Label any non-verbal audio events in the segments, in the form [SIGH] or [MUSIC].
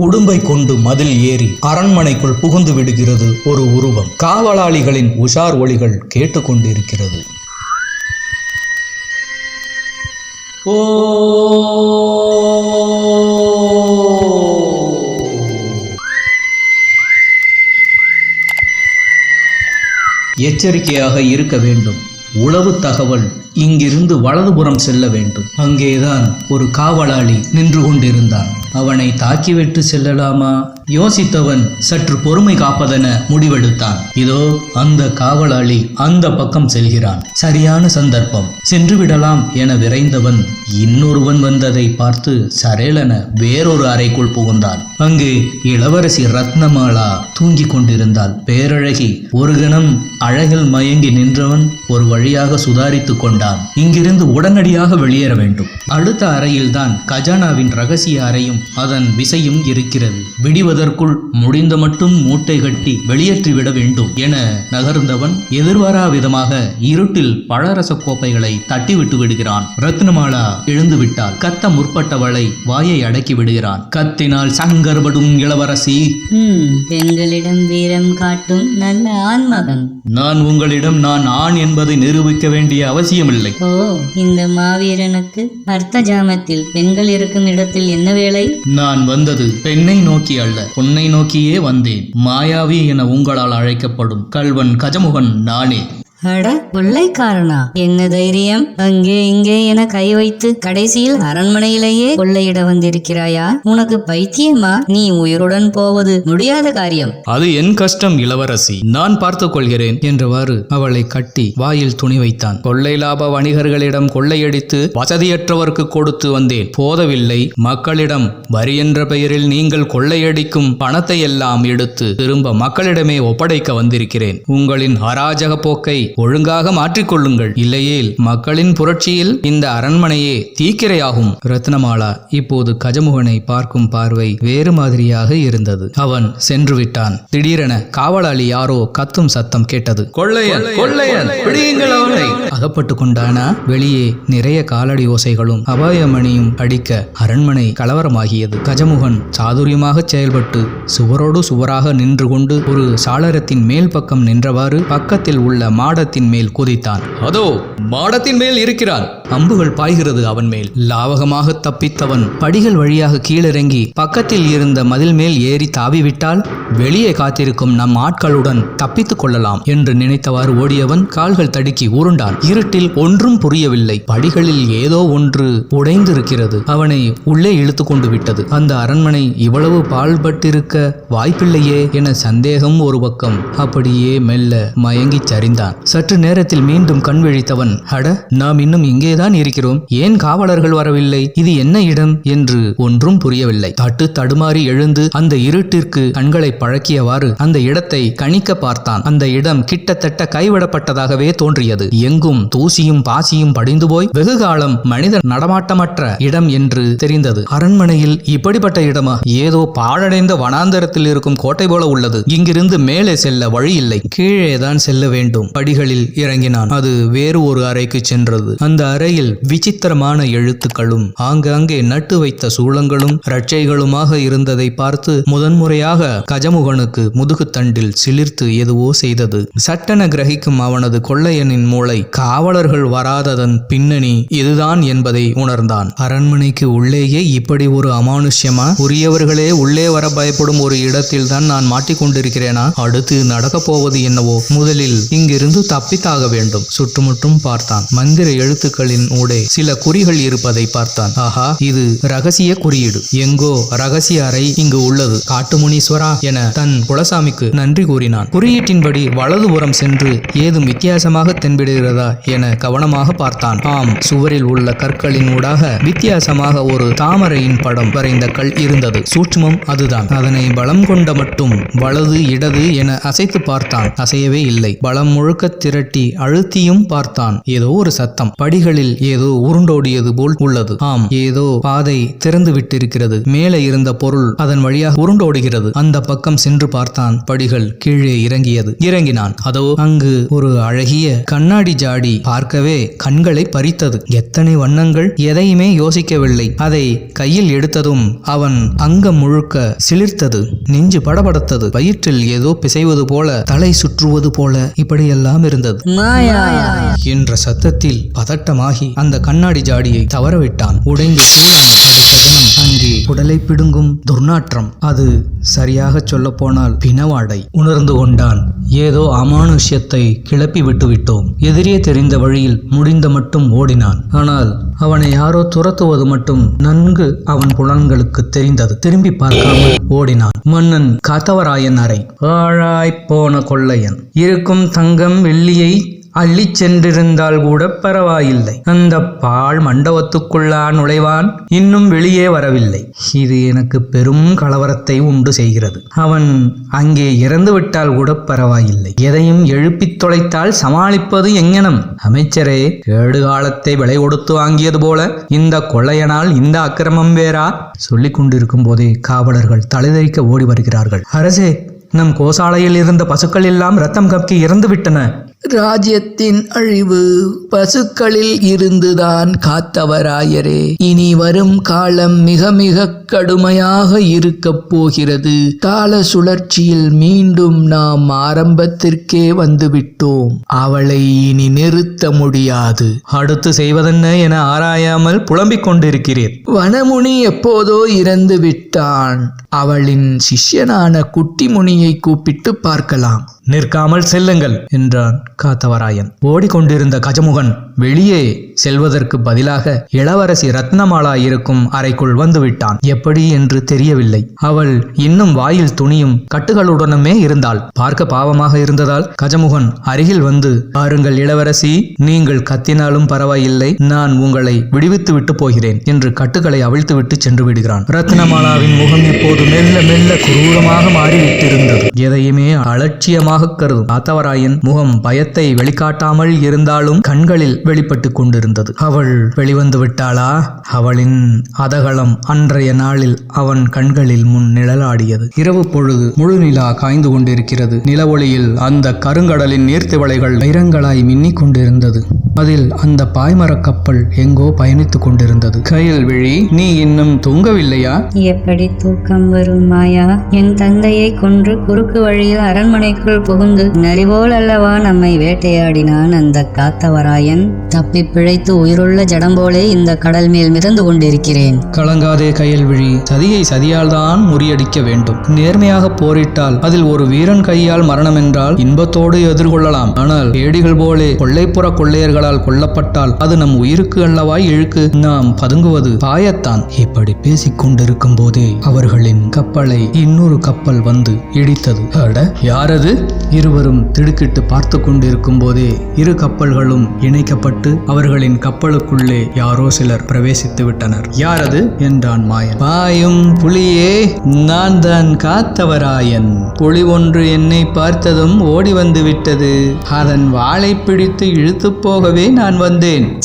உடும்பை கொண்டு மதில் ஏறி அரண்மனைக்குள் புகுந்து விடுகிறது ஒரு உருவம். காவலாளிகளின் உஷார் ஒளிகள் கேட்டுக்கொண்டிருக்கிறது. ஓ. எச்சரிக்கையாக இருக்க வேண்டும். உளவு தகவல் இங்கிருந்து வலதுபுறம் செல்ல வேண்டும். அங்கேதான் ஒரு காவலாளி நின்று கொண்டிருந்தான். அவனை தாக்கிவிட்டு செல்லலாமா? யோசித்தவன் சற்று பொறுமை காப்பதென முடிவெடுத்தான். இதோ அந்த காவலாளி அந்த பக்கம் செல்கிறான். சரியான சந்தர்ப்பம். சென்று விடலாம் என விரைந்தவன் இன்னொருவன் வந்ததை பார்த்து சரேலென வேறொரு அறைக்குள் புகுந்தான். அங்கு இளவரசி ரத்னமாலா தூங்கிக் கொண்டிருந்தாள். பேரழகி ஒரு கணம் அழகில் மயங்கி நின்றவன் ஒரு வழியாக சுதாரித்துக் கொண்டான். இங்கிருந்து உடனடியாக வெளியேற வேண்டும். அடுத்த அறையில்தான் கஜானாவின் ரகசிய அறையும் அதன் விசையும் இருக்கிறது. விடிவதற்குள் முடிந்த மட்டும் மூட்டை கட்டி வெளியேற்றிவிட வேண்டும் என நகர்ந்தவன் எதிர்பாரா விதமாக இருட்டில் பழரச கோப்பைகளை தட்டிவிட்டு விடுகிறான். ரத்னமாலா எழுந்து விட்டாள் கத்த முற்பட்டவளை வாயை அடக்கி விடுகிறான். கத்தினால் சங்கர்படும் இளவரசி. பெண்களிடம் வீரம் காட்டும் நல்ல ஆண்மகன். நான் உங்களிடம் நான் ஆண் என்பதை நிரூபிக்க வேண்டிய அவசியமில்லை. ஓ இந்த மாவீரனுக்கு அர்த்த ஜாமத்தில் பெண்கள் இருக்கும் இடத்தில் என்ன வேலை? நான் வந்தது பெண்ணை நோக்கி அல்ல பொன்னை நோக்கியே வந்தேன். மாயாவி என உங்களால் அழைக்கப்படும் கல்வன் கஜமுகன் நானே. அட கொள்ளைக்காரனா? என்ன தைரியம்? அங்கே இங்கே என கை வைத்து கடைசியில் அரண்மனையிலேயே கொள்ளையிட வந்திருக்கிறாயா? உனக்கு பைத்தியமா? நீ உயிருடன் போவது முடியாத காரியம். அது என் கஷ்டம் இளவரசி. நான் பார்த்துக் கொள்கிறேன் என்றவாறு அவளை கட்டி வாயில் துணி வைத்தான். கொள்ளை லாப வணிகர்களிடம் கொள்ளையடித்து வசதியற்றவர்க்கு கொடுத்து வந்தேன். போதவில்லை. மக்களிடம் வரி என்ற பெயரில் நீங்கள் கொள்ளையடிக்கும் பணத்தை எல்லாம் எடுத்து திரும்ப மக்களிடமே ஒப்படைக்க வந்திருக்கிறேன். உங்களின் அராஜக போக்கை ஒழுங்காக மாற்றிக்கொள்ளுங்கள். இல்லையேல் மக்களின் புரட்சியில் இந்த அரண்மனையே தீக்கிரையாகும். ரத்னமாலா இப்போது கஜமுகனை பார்க்கும் பார்வை வேறு மாதிரியாக இருந்தது. அவன் சென்று விட்டான் திடீரென காவலாளி யாரோ கத்தும் சத்தம் கேட்டது. கொள்ளையன் கொள்ளையன் பிடியுங்கள் அவனை. அகப்பட்டு கொண்டானா? வெளியே நிறைய காலடி ஓசைகளும் அபாயமணியும் அடிக்க அரண்மனை கலவரமாகியது. கஜமுகன் சாதுரியமாக செயல்பட்டு சுவரோடு சுவராக நின்று கொண்டு ஒரு சாளரத்தின் மேல் பக்கம் நின்றவாறு பக்கத்தில் உள்ள மாடத்தின் மேல் குதித்தான். அதோ மாடத்தின் மேல் இருக்கிறான். அம்புகள் பாய்கிறது அவன் மேல். லாவகமாக தப்பித்தவன் படிகள் வழியாக கீழிறங்கி பக்கத்தில் இருந்த மதில் மேல் ஏறி தாவிவிட்டால் வெளியே காத்திருக்கும் நம் ஆட்களுடன் தப்பித்துக் கொள்ளலாம் என்று நினைத்தவாறு ஓடியவன் கால்கள் தடுக்கி உருண்டான். இருட்டில் ஒன்றும் புரியவில்லை. படிகளில் ஏதோ ஒன்று உடைந்திருக்கிறது. அவனை உள்ளே இழுத்து கொண்டு விட்டது. அந்த அரண்மனை இவ்வளவு பாழ்பட்டிருக்க வாய்ப்பில்லையே என சந்தேகம் ஒரு பக்கம். அப்படியே மெல்ல மயங்கிச் சரிந்தான். சற்று நேரத்தில் மீண்டும் கண் விழித்தவன் அட நாம் இன்னும் இங்கேதான் இருக்கிறோம். ஏன் காவலர்கள் வரவில்லை? இது என்ன இடம்? என்று ஒன்றும் புரியவில்லை. தட்டு தடுமாறி எழுந்து அந்த இருட்டிற்கு கண்களை பழக்கியவாறு அந்த இடத்தை கணிக்க பார்த்தான். அந்த இடம் கிட்டத்தட்ட கைவிடப்பட்டதாகவே தோன்றியது. எங்கும் தூசியும் பாசியும் படிந்து போய் வெகு காலம் மனித நடமாட்டமற்ற இடம் என்று தெரிந்தது. அரண்மனையில் இப்படிப்பட்ட இடமா? ஏதோ பாழடைந்த வனாந்தரத்தில் இருக்கும் கோட்டை போல உள்ளது. இங்கிருந்து மேலே செல்ல வழி இல்லை. கீழேதான் செல்ல வேண்டும். படிகளில் இறங்கினான். அது வேறு ஒரு அறைக்கு சென்றது. அந்த அறையில் விசித்திரமான எழுத்துக்களும் ஆங்காங்கே நட்டு வைத்த சூளங்களும் ரட்சைகளுமாக இருந்ததை பார்த்து முதன்முறையாக கஜமுகனுக்கு முதுகுத்தண்டில் சிலிர்த்து எதுவோ செய்தது. சட்டென கிரகிக்கும் அவனது கொள்ளையனின் மூளை காவலர்கள் வராததன் பின்னணி இதுதான் என்பதை உணர்ந்தான். அரண்மனைக்கு உள்ளேயே இப்படி ஒரு அமானுஷ்யமா? உரியவர்களே உள்ளே வர பயப்படும் ஒரு இடத்தில் தான் நான் மாட்டிக்கொண்டிருக்கிறேனா? அடுத்து நடக்கப் போவது என்னவோ? முதலில் இங்கிருந்து தப்பித்தாக வேண்டும். சுற்றுமுற்றும் பார்த்தான். மந்திர எழுத்துக்களின் ஊடே சில குறிகள் இருப்பதை பார்த்தான். ஆஹா இது ரகசிய குறியீடு. எங்கோ ரகசிய அறை இங்கு உள்ளது. காட்டுமுனீஸ்வரா என தன் குலசாமிக்கு நன்றி கூறினான். குறியீட்டின்படி வலதுபுறம் சென்று ஏதும் வித்தியாசமாக தென்படுகிறதா என கவனமாக பார்த்தான். ஆம் சுவரில் உள்ள கற்களின் ஊடாக வித்தியாசமாக ஒரு தாமரையின் படம் வரைந்த கல் இருந்தது. சூட்சுமம் அதுதான். அதனை பலம் கொண்ட மட்டும் வலது இடது என அசைத்து பார்த்தான். அசையவே இல்லை. பலம் முழுக்க திரட்டி அழுத்தியும் பார்த்தான். ஏதோ ஒரு சத்தம். படிகளில் ஏதோ உருண்டோடியது போல் உள்ளது. ஆம் ஏதோ பாதை திறந்து விட்டிருக்கிறது மேலே இருந்த பொருள் அதன் வழியாக உருண்டோடுகிறது. அந்த பக்கம் சென்று பார்த்தான். படிகள் கீழே இறங்கியது. இறங்கினான். அதோ அங்கு ஒரு அழகிய கண்ணாடி ஜாடி பார்க்கவே கண்களை பறித்தது. எத்தனை வண்ணங்கள்? எதையுமே யோசிக்கவில்லை. அதை கையில் எடுத்ததும் அவன் அங்கம் முழுக்க சிலிர்த்தது. நெஞ்சு படபடத்தது. வயிற்றில் ஏதோ பிசைவது போல தலை சுற்றுவது போல இப்படியெல்லாம் இருந்தது மாயா. என்ற சத்தத்தில் பதட்டமாகி அந்த கண்ணாடி ஜாடியை தவறவிட்டான். உடைந்து அடுத்த கணம் அங்கே உடலை பிடுங்கும் துர்நாற்றம். அது சரியாக சொல்ல போனால் பிணவாடை. உணர்ந்து கொண்டான். ஏதோ அமானுஷ்யத்தை கிளப்பி விட்டு விட்டோம் எதிரே தெரிந்த வழியில் முடிந்த மட்டும் ஓடினான். ஆனால் அவனை யாரோ துரத்துவது மட்டும் நன்கு அவன் புலன்களுக்கு தெரிந்தது. திரும்பி பார்க்காமல் ஓடினான். மன்னன் காத்தவராயன் அறை. ஆழாய்ப் போன கொள்ளையன். இருக்கும் தங்கம் வெள்ளியை அள்ளிச் சென்றிருந்தால் கூட பரவாயில்லை. அந்த பால் மண்டபத்துக்குள்ளா நுழைவான் இன்னும் வெளியே வரவில்லை. இது எனக்கு பெரும் கலவரத்தை உண்டு செய்கிறது. அவன் அங்கே இறந்து விட்டால் கூட பரவாயில்லை. எதையும் எழுப்பித் தொலைத்தால் சமாளிப்பது எங்கனம் அமைச்சரே கேடு காலத்தை விலை கொடுத்து வாங்கியது போல இந்த கொள்ளையனால் இந்த அக்கிரமம் வேறா? சொல்லிக் கொண்டிருக்கும் போதே காவலர்கள் தலைதறிக்க ஓடி வருகிறார்கள். அரசே நம் கோசாலையில் இருந்த பசுக்கள் எல்லாம் ரத்தம் கப்கி இறந்துவிட்டன. ராஜ்யத்தின் அழிவு பசுக்களில் இருந்துதான் காத்தவராயரே. இனி வரும் காலம் மிக மிக கடுமையாக இருக்கப் போகிறது. கால சுழற்சியில் மீண்டும் நாம் ஆரம்பத்திற்கே வந்துவிட்டோம். அவளை இனி நிறுத்த முடியாது. அடுத்து செய்வதென்ன என ஆராயாமல் புலம்பிக் கொண்டிருக்கிறீர். வனமுனி எப்போதோ இறந்து விட்டான் அவளின் சிஷ்யனான குட்டிமுனியை கூப்பிட்டு பார்க்கலாம். நிற்காமல் செல்லுங்கள் என்றான் காத்தவராயன். ஓடிக்கொண்டிருந்த கஜமுகன் வெளியே செல்வதற்கு பதிலாக இளவரசி ரத்னமாலா இருக்கும் அறைக்குள் வந்துவிட்டான். எப்படி என்று தெரியவில்லை. அவள் இன்னும் வாயில் துணியும் கட்டுகளுடனுமே இருந்தாள். பார்க்க பாவமாக இருந்ததால் கஜமுகன் அருகில் வந்து பாருங்கள் இளவரசி நீங்கள் கத்தினாலும் பரவாயில்லை. நான் உங்களை விடுவித்து விட்டு போகிறேன் என்று கட்டுகளை அவிழ்த்துவிட்டு சென்று விடுகிறான். ரத்னமாலாவின் முகம் இப்போது மெல்ல மெல்ல குரூரமாக மாறிவிட்டிருந்தது. எதையுமே அலட்சியமாக கருதும் காத்தவராயன் முகம் பயத்தை வெளிக்காட்டாமல் இருந்தாலும் கண்களில் வெளிப்பட்டு கொண்டிருந்தது. அவள் வெளிவந்து விட்டாளா? அவளின் அதகளம் அன்றைய நாளில் அவன் கண்களில் முன் நிழலாடியது. இரவு பொழுது முழு நிலா காய்ந்து கொண்டிருக்கிறது. நிலவொளியில் அந்த கருங்கடலின் நீர்த்திவளைகள் வைரங்களாய் மின்னிக் கொண்டிருந்தது. அதில் அந்த பாய்மரக் கப்பல் எங்கோ பயணித்துக் கொண்டிருந்தது. கயல் விழி நீ இன்னும் தூங்கவில்லையா? எப்படி தூக்கம் வரும் மாயா? என் தந்தையை கொன்று குறுக்கு வழியில் அரண்மனைக்குள் புகுந்து நரிபோல் அல்லவா நம்மை வேட்டையாடினான் அந்த காத்தவராயன்? தப்பி பிழைத்து உயிருள்ள ஜடம் போலே இந்த கடல் மேல் மிதந்து கொண்டிருக்கிறேன். கலங்காதே கயல் விழி சதியை சதியால் தான் முறியடிக்க வேண்டும். நேர்மையாக போரிட்டால் அதில் ஒரு வீரன் கையால் மரணம் என்றால் இன்பத்தோடு எதிர்கொள்ளலாம். ஆனால் ஏடிகள் போலே கொள்ளைப்புற கொள்ளையர்களால் கொல்லப்பட்டால் அது நம் உயிருக்கு அல்லவாய் இழுக்கு? நாம் பதுங்குவது பாயத்தான் இப்படி பேசிக் கொண்டிருக்கும் போதே அவர்களின் கப்பலை இன்னொரு கப்பல் வந்து இடித்தது. அட யாரது? இருவரும் திடுக்கிட்டு பார்த்து கொண்டிருக்கும் போதே இரு கப்பல்களும் இணைக்கப்பட்டு அவர்களின் கப்பலுக்குள்ளே யாரோ சிலர் பிரவேசித்து விட்டனர். யாரது? என்றான் மாயன். பாயும் புலியே நான் தான் காத்தவராயன். புலி ஒன்று என்னை பார்த்ததும் ஓடி வந்து விட்டது. அதன் வாளை பிடித்து இழுத்துப் போகவே நான் வந்தேன்.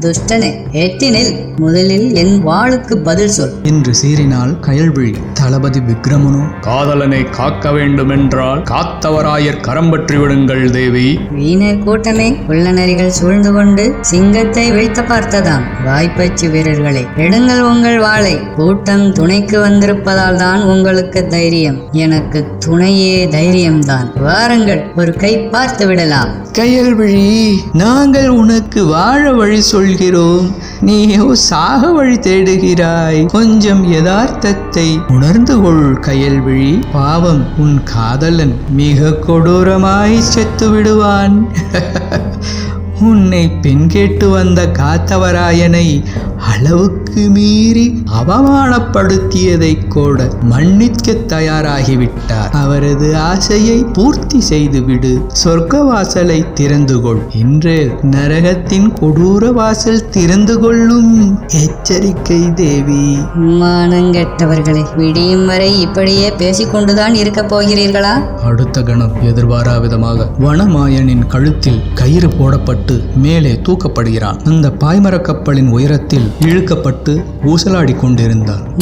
துஷ்டனே. எட்டினில் முதலில் என் வாளுக்கு பதில் சொல். என்று சீறினாள் கயல்விழி தளபதி விக்ரமனோ? காதலனை காக்க வேண்டுமென்றால் காத்தவராயர் கரம் பற்றி விடுங்கள் தேவி. வீணர் கூட்டமே உள்ளநரிகள் சூழ்ந்து கொண்டு சிங்கத்தை வீழ்த்த பார்த்ததாம். வாய்ப்பச்சு வீரர்களே எடுங்கள் உங்கள் வாளை. கூட்டம் துணைக்கு வந்திருப்பதால் தான் உங்களுக்கு தைரியம். எனக்கு துணையே தைரியம்தான். வாருங்கள் ஒரு கை பார்த்து விடலாம். கயல்விழி நாங்கள் உனக்கு வாழ வழி கொள்கிறோம். நீயோ சாக வழி தேடுகிறாய். கொஞ்சம் யதார்த்தத்தை உணர்ந்து கொள் கயல்விழி பாவம் உன் காதலன் மிக கொடூரமாய் செத்து விடுவான் [LAUGHS] உன்னை பெண் கேட்டு வந்த காத்தவராயனை அளவுக்கு மீறி அவமானப்படுத்தியதை கூட மன்னிக்க தயாராகிவிட்டார். அவரது ஆசையை பூர்த்தி செய்துவிடு. சொர்க்க வாசலை திறந்து கொள் இன்று நரகத்தின் கொடூர வாசல் திறந்து கொள்ளும் எச்சரிக்கை தேவி. மானங்கெட்டவர்களே விடியும் வரை இப்படியே பேசிக்கொண்டுதான் இருக்கப் போகிறீர்களா? அடுத்த கணம் எதிர்பாரா விதமாக வனமாயனின் கழுத்தில் கயிறு போடப்பட்டு மேலே தூக்கப்படுகிறான். அந்த பாய்மரக் கப்பலின் உயரத்தில் இழுக்கப்பட்டு ஊசலாடிக் கொண்டிருந்தார்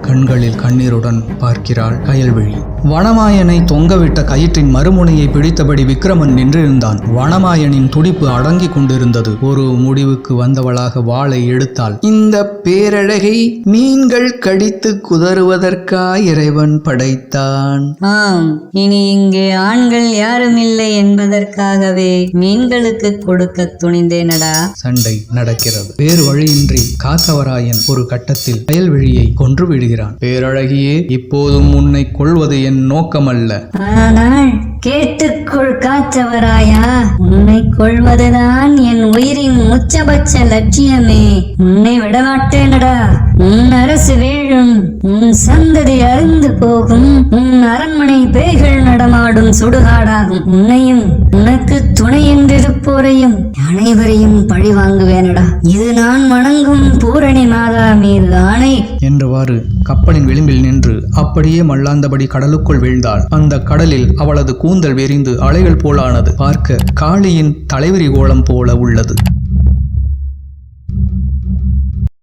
கண்களில் கண்ணீருடன் பார்க்கிறாள். கயல்விழி. வனமாயனை தொங்கவிட்ட கயிற்றின் மறுமுனையை பிடித்தபடி விக்ரமன் நின்றிருந்தான். வனமாயனின் துடிப்பு அடங்கிக் கொண்டிருந்தது. ஒரு முடிவுக்கு வந்தவளாக வாளை எடுத்தாள். இந்த பேரழகை மீன்கள் கடித்து குதறுவதற்கா இறைவன் படைத்தான்? ஆம் இனி இங்கே ஆண்கள் யாரும் இல்லை என்பதற்காகவே மீன்களுக்கு கொடுக்க துணிந்தேனடா. சண்டை நடக்கிறது. வேறு வழியின்றி காத்தவராயன் ஒரு கட்டத்தில் கயல்விழியை கொன்று விடுகிறான். பேரழகியே இப்போதும் உன்னை கொள்வது என் நோக்கமல்ல. ஆனால் கேட்டுக்கொள் காற்றவராயா. உன்னை கொள்வதுதான் என் உயிரின் உச்சபட்ச லட்சியமே. உன்னை விடமாட்டேனடா. உன் அரசு வீழும் உன் சந்ததி அருந்து போகும் உன் அரண்மனை பேய்கள் நடமாடும் சுடுகாடாகும். உன்னையும் உனக்கு துணை என்றிருப்போரையும் அனைவரையும் பழி வாங்குவேனடா இது நான் வணங்கும் பூரணி மாதா மீது ஆணை. என்றவாறு கப்பலின் விளிம்பில் நின்று அப்படியே மல்லாந்தபடி கடலுக்குள் வீழ்ந்தாள். அந்த கடலில் அவளது கூந்தல் விரிந்து அலைகள் போலானது. பார்க்க காளியின் தலைவிரி கோலம் போல உள்ளது.